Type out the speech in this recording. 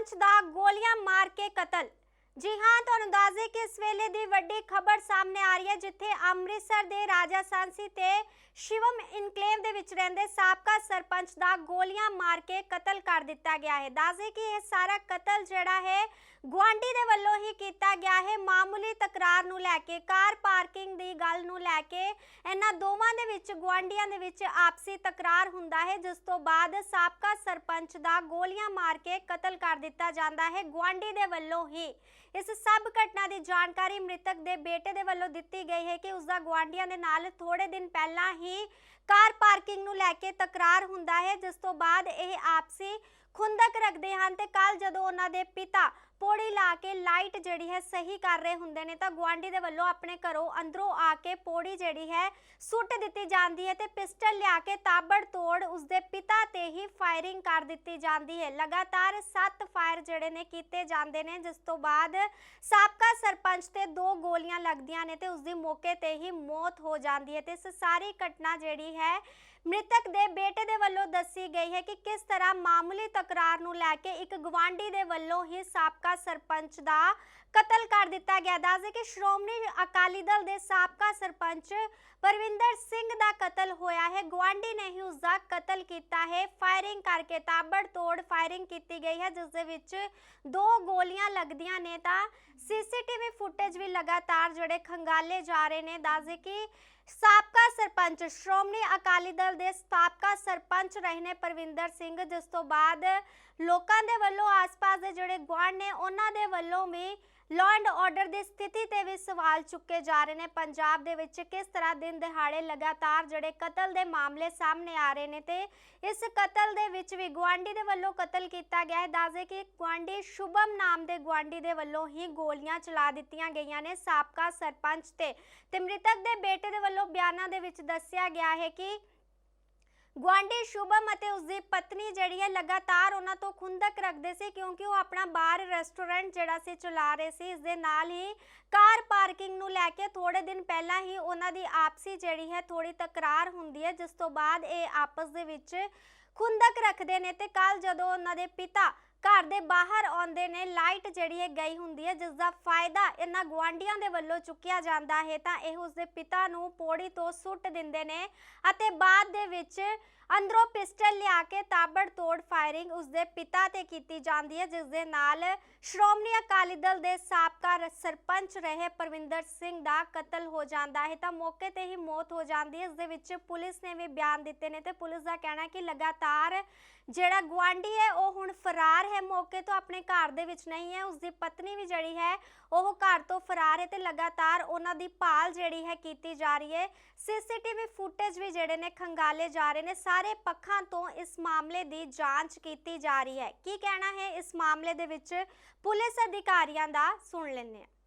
ਸਰਪੰਚ ਦਾ ਗੋਲੀਆਂ ਮਾਰ ਕੇ ਕਤਲ ਜੀ ਹਾਂ, ਤੁਹਾਨੂੰ ਦੱਸ ਦੇਈਏ ਕਿ ਇਸ ਵੇਲੇ ਦੀ ਵੱਡੀ ਖਬਰ ਸਾਹਮਣੇ ਆ ਰਹੀ ਹੈ, ਜਿੱਥੇ ਅੰਮ੍ਰਿਤਸਰ ਦੇ ਰਾਜਸਥਾਨਸੀ ਤੇ ਸ਼ਿਵਮ ਇਨਕਲੇਵ ਦੇ ਵਿੱਚ ਰਹਿੰਦੇ ਸਾਬਕਾ ਸਰਪੰਚ ਦਾ ਗੋਲੀਆਂ ਮਾਰ ਕੇ ਕਤਲ ਕਰ ਦਿੱਤਾ ਗਿਆ ਹੈ। ਦੱਸ ਦੇਈਏ ਕਿ ਇਹ ਸਾਰਾ ਕਤਲ ਜਿਹੜਾ ਹੈ, ਗੁਆਂਢੀ ਦੇ ਵੱਲੋਂ ਹੀ ਕੀਤਾ ਗਿਆ ਹੈ। ਮਾਮੂਲੀ ਤਕਰਾਰ ਨੂੰ ਲੈ ਕੇ, ਕਾਰ ਪਾਰਕਿੰਗ ਦੀ ਗੱਲ ਨੂੰ ਲੈ ਕੇ, ਇਹਨਾਂ ਦੋਵਾਂ ਦੇ ਵਿੱਚ, ਗੁਆਂਢੀਆਂ ਦੇ ਵਿੱਚ ਆਪਸੀ ਤਕਰਾਰ ਹੁੰਦਾ ਹੈ, ਜਿਸ ਤੋਂ ਬਾਅਦ ਸਾਬਕਾ ਸਰਪੰਚ ਦਾ ਗੋਲੀਆਂ ਮਾਰ ਕੇ ਕਤਲ ਕਰ ਦਿੱਤਾ ਜਾਂਦਾ ਹੈ। ਗੁਆਂਢੀ ਦੇ ਵੱਲੋਂ ਹੀ ਇਸ ਸਭ ਘਟਨਾ ਦੀ ਜਾਣਕਾਰੀ ਮ੍ਰਿਤਕ ਦੇ ਬੇਟੇ ਦੇ ਵੱਲੋਂ ਦਿੱਤੀ ਗਈ ਹੈ ਕਿ ਉਸ ਦਾ ਗੁਆਂਢੀਆਂ ਦੇ ਨਾਲ ਥੋੜੇ ਦਿਨ ਪਹਿਲਾਂ ਹੀ ਕਾਰ ਪਾਰਕਿੰਗ ਨੂੰ ਲੈ ਕੇ ਤਕਰਾਰ ਹੁੰਦਾ ਹੈ, ਜਿਸ ਤੋਂ ਬਾਅਦ ਇਹ ਆਪਸੀ ਖੁੰਦਕ ਰੱਖਦੇ ਹਨ ਤੇ ਕੱਲ ਜਦੋਂ ਉਹਨਾਂ ਦੇ ਪਿਤਾ ਕੇ ਲਾਈਟ ਜਿਹੜੀ ਹੈ ਸਹੀ ਕਰ ਰਹੇ ਹੁੰਦੇ ਨੇ ਤਾਂ ਗੁਆਂਢੀ ਦੇ ਵੱਲੋਂ ਆਪਣੇ ਘਰੋਂ ਅੰਦਰੋਂ ਆ ਕੇ ਪੌੜੀ ਜਿਹੜੀ ਹੈ ਸੁੱਟ ਦਿੱਤੀ ਜਾਂਦੀ ਹੈ ਤੇ ਪਿਸਟਲ ਲਿਆ ਕੇ ਤਾਬੜ ਤੋੜ ਉਸਦੇ ਪਿਤਾ ਤੇ ਹੀ ਫਾਇਰਿੰਗ ਕਰ ਦਿੱਤੀ ਜਾਂਦੀ ਹੈ। ਲਗਾਤਾਰ 7 ਫਾਇਰ ਜਿਹੜੇ ਨੇ ਕੀਤੇ ਜਾਂਦੇ ਨੇ, ਜਿਸ ਤੋਂ ਬਾਅਦ ਸਾਬਕਾ ਸਰਪੰਚ ਤੇ ਦੋ ਗੋਲੀਆਂ ਲੱਗਦੀਆਂ ਨੇ ਤੇ ਉਸਦੀ ਮੌਕੇ ਤੇ ਹੀ ਮੌਤ ਹੋ ਜਾਂਦੀ ਹੈ ਤੇ ਇਸ ਸਾਰੀ ਘਟਨਾ ਜਿਹੜੀ ਹੈ ਮ੍ਰਿਤਕ ਦੇ ਬੇਟੇ ਦੇ ਵੱਲੋਂ ਦੱਸੀ ਗਈ ਹੈ ਕਿ ਕਿਸ ਤਰ੍ਹਾਂ ਮਾਮੂਲੀ ਤਕਰਾਰ ਨੂੰ ਲੈ ਕੇ ਇੱਕ ਗਵਾਂਢੀ ਦੇ ਵੱਲੋਂ ਹੀ ਸਾਬਕਾ ਸਰਪੰਚ ਦਾ ਕਤਲ ਕਰ ਦਿੱਤਾ ਗਿਆ। ਦੱਸਦੇ ਕਿ ਸ਼੍ਰੋਮਣੀ ਅਕਾਲੀ ਦਲ ਦੇ ਸਾਬਕਾ ਸਰਪੰਚ ਪਰਵਿੰਦਰ ਸਿੰਘ ਦਾ ਕਤਲ ਹੋਇਆ ਹੈ। ਗਵਾਂਢੀ ਨੇ ਹੀ ਉਸ ਦਾ ਕਤਲ ਕੀਤਾ ਹੈ। ਫਾਇਰਿੰਗ ਕਰਕੇ ਤਾਬੜ ਤੋੜ ਫਾਇਰਿੰਗ ਕੀਤੀ ਗਈ ਹੈ, ਜਿਸ ਦੇ ਵਿੱਚ ਦੋ ਗੋਲੀਆਂ ਲੱਗਦੀਆਂ ਨੇ ਤਾਂ ਸੀਸੀਟੀਵੀ ਫੁਟੇਜ ਵੀ ਲਗਾਤਾਰ ਜਿਹੜੇ ਖੰਗਾਲੇ ਜਾ ਰਹੇ ਨੇ, ਦੱਸਦੇ ਕਿ ਸਾਬਕਾ ਸਰਪੰਚ ਸ਼੍ਰੋਮਣੀ ਅਕਾਲੀ ਦਲ ਦੇ ਸਾਬਕਾ ਸਰਪੰਚ ਰਹੇ ਨੇ ਪਰਵਿੰਦਰ ਸਿੰਘ, ਜਿਸ ਤੋਂ ਬਾਅਦ ਲੋਕਾਂ ਦੇ ਵੱਲੋਂ ਆਸ-ਪਾਸ ਦੇ ਜਿਹੜੇ ਗੁਆਂਢ ਨੇ, ਉਹਨਾਂ ਦੇ ਵੱਲੋਂ ਵੀ ਲਾਅ ਐਂਡ ਆਰਡਰ ਦੀ ਸਥਿਤੀ ਤੇ ਵੀ ਸਵਾਲ ਚੁੱਕੇ ਜਾ ਰਹੇ ਨੇ। ਪੰਜਾਬ ਦੇ ਵਿੱਚ ਕਿਸ ਤਰ੍ਹਾਂ ਦਿਨ ਦਿਹਾੜੇ ਲਗਾਤਾਰ ਜਿਹੜੇ ਕਤਲ ਦੇ ਮਾਮਲੇ ਸਾਹਮਣੇ ਆ ਰਹੇ ਨੇ ਤੇ ਇਸ ਕਤਲ ਦੇ ਵਿੱਚ ਵੀ ਗੁਆਂਢੀ ਦੇ ਵੱਲੋਂ ਕਤਲ ਕੀਤਾ ਗਿਆ ਹੈ। ਦੱਸਦੇ ਕਿ ਗੁਆਂਢੀ ਸ਼ੁਭਮ ਨਾਮ ਦੇ ਗੁਆਂਢੀ ਦੇ ਵੱਲੋਂ ਹੀ ਗੋਲੀਆਂ ਚਲਾ ਦਿੱਤੀਆਂ ਗਈਆਂ ਨੇ। ਸਾਬਕਾ ਸਰਪੰਚ ਤੇ ਤੇ ਮ੍ਰਿਤਕ ਦੇ ਬੇਟੇ ਦੇ ਵੱਲੋਂ ਬਿਆਨਾਂ ਦੇ ਵਿੱਚ ਦੱਸਿਆ ਗਿਆ ਹੈ ਕਿ ਗੁਆਂਢੀ ਸ਼ੁਭਮ ਅਤੇ ਉਸਦੀ ਪਤਨੀ ਜਿਹੜੀ ਹੈ ਲਗਾਤਾਰ ਉਹਨਾਂ ਤੋਂ ਖੁੰਦਕ ਰੱਖਦੇ ਸੀ ਕਿਉਂਕਿ ਉਹ ਆਪਣਾ ਬਾਰ ਰੈਸਟੋਰੈਂਟ ਜਿਹੜਾ ਸੀ ਚਲਾ ਰਹੇ ਸੀ ਇਸ ਦੇ ਨਾਲ ਹੀ ਕਾਰ ਪਾਰਕਿੰਗ ਨੂੰ ਲੈ ਕੇ ਥੋੜੇ ਦਿਨ ਪਹਿਲਾਂ ਹੀ ਉਹਨਾਂ ਦੀ ਆਪਸੀ ਜਿਹੜੀ ਹੈ ਥੋੜੀ ਤਕਰਾਰ ਹੁੰਦੀ ਹੈ, ਜਿਸ ਤੋਂ ਬਾਅਦ ਇਹ ਆਪਸ ਦੇ ਵਿੱਚ ਖੁੰਦਕ ਰੱਖਦੇ ਨੇ ਤੇ ਕੱਲ ਜਦੋਂ ਉਹਨਾਂ ਦੇ ਪਿਤਾ ਘਰ ਦੇ ਬਾਹਰ ਆਉਂਦੇ ਨੇ, ਲਾਈਟ ਜਿਹੜੀ ਹੈ ਗਈ ਹੁੰਦੀ ਹੈ ਜਿਸ ਦਾ ਫਾਇਦਾ ਇਹਨਾਂ ਗੁਆਂਢੀਆਂ ਦੇ ਵੱਲੋਂ ਚੁੱਕਿਆ ਜਾਂਦਾ ਹੈ, ਤਾਂ ਇਹ ਉਸਦੇ ਪਿਤਾ ਨੂੰ ਪੌੜੀ ਤੋਂ ਸੁੱਟ ਦਿੰਦੇ ਨੇ ਅਤੇ ਬਾਅਦ ਦੇ ਵਿੱਚ ਅੰਦਰੋਂ ਪਿਸਟਲ ਲਿਆ ਕੇ ਤਾਬੜ ਤੋੜ ਫਾਇਰਿੰਗ ਉਸਦੇ ਪਿਤਾ ਤੇ ਕੀਤੀ ਜਾਂਦੀ ਹੈ ਜਿਸ ਦੇ ਨਾਲ ਸ਼੍ਰੋਮਣੀ ਅਕਾਲੀ ਦਲ ਦੇ ਸਾਬਕਾ ਸਰਪੰਚ ਰਹੇ ਪਰਵਿੰਦਰ ਸਿੰਘ ਦਾ ਕਤਲ ਹੋ ਜਾਂਦਾ ਹੈ, ਤਾਂ ਮੌਕੇ ਤੇ ਹੀ ਮੌਤ ਹੋ ਜਾਂਦੀ ਹੈ ਇਸ ਦੇ ਵਿੱਚ ਪੁਲਿਸ ਨੇ ਵੀ ਬਿਆਨ ਦਿੱਤੇ ਨੇ ਤੇ ਪੁਲਿਸ ਦਾ ਕਹਿਣਾ ਹੈ ਕਿ ਲਗਾਤਾਰ ਜਿਹੜਾ ਗੁਆਂਢੀ ਹੈ, ਉਹ ਹੁਣ ਫਰਾਰ ਹੈ, ਮੌਕੇ ਤੋਂ ਆਪਣੇ ਘਰ ਦੇ ਵਿੱਚ ਨਹੀਂ ਹੈ, ਉਸਦੀ ਪਤਨੀ ਵੀ ਜਿਹੜੀ ਹੈ, ਉਹ ਘਰ ਤੋਂ ਫਰਾਰ ਹੈ ਤੇ ਲਗਾਤਾਰ ਉਹਨਾਂ ਦੀ ਭਾਲ ਜਿਹੜੀ ਹੈ ਕੀਤੀ ਜਾ ਰਹੀ ਹੈ। ਸੀਸੀਟੀਵੀ ਫੁਟੇਜ ਵੀ ਜਿਹੜੇ ਨੇ ਖੰਗਾਲੇ ਜਾ ਰਹੇ ਨੇ, ਸਾਰੇ ਪੱਖਾਂ ਤੋਂ ਇਸ ਮਾਮਲੇ ਦੀ ਜਾਂਚ ਕੀਤੀ ਜਾ ਰਹੀ ਹੈ। ਕੀ ਕਹਿਣਾ ਹੈ ਇਸ ਮਾਮਲੇ ਦੇ ਵਿੱਚ? ਪੁਲਿਸ ਅਧਿਕਾਰੀਆਂ ਦਾ ਸੁਣ ਲੈਂਦੇ ਹਾਂ।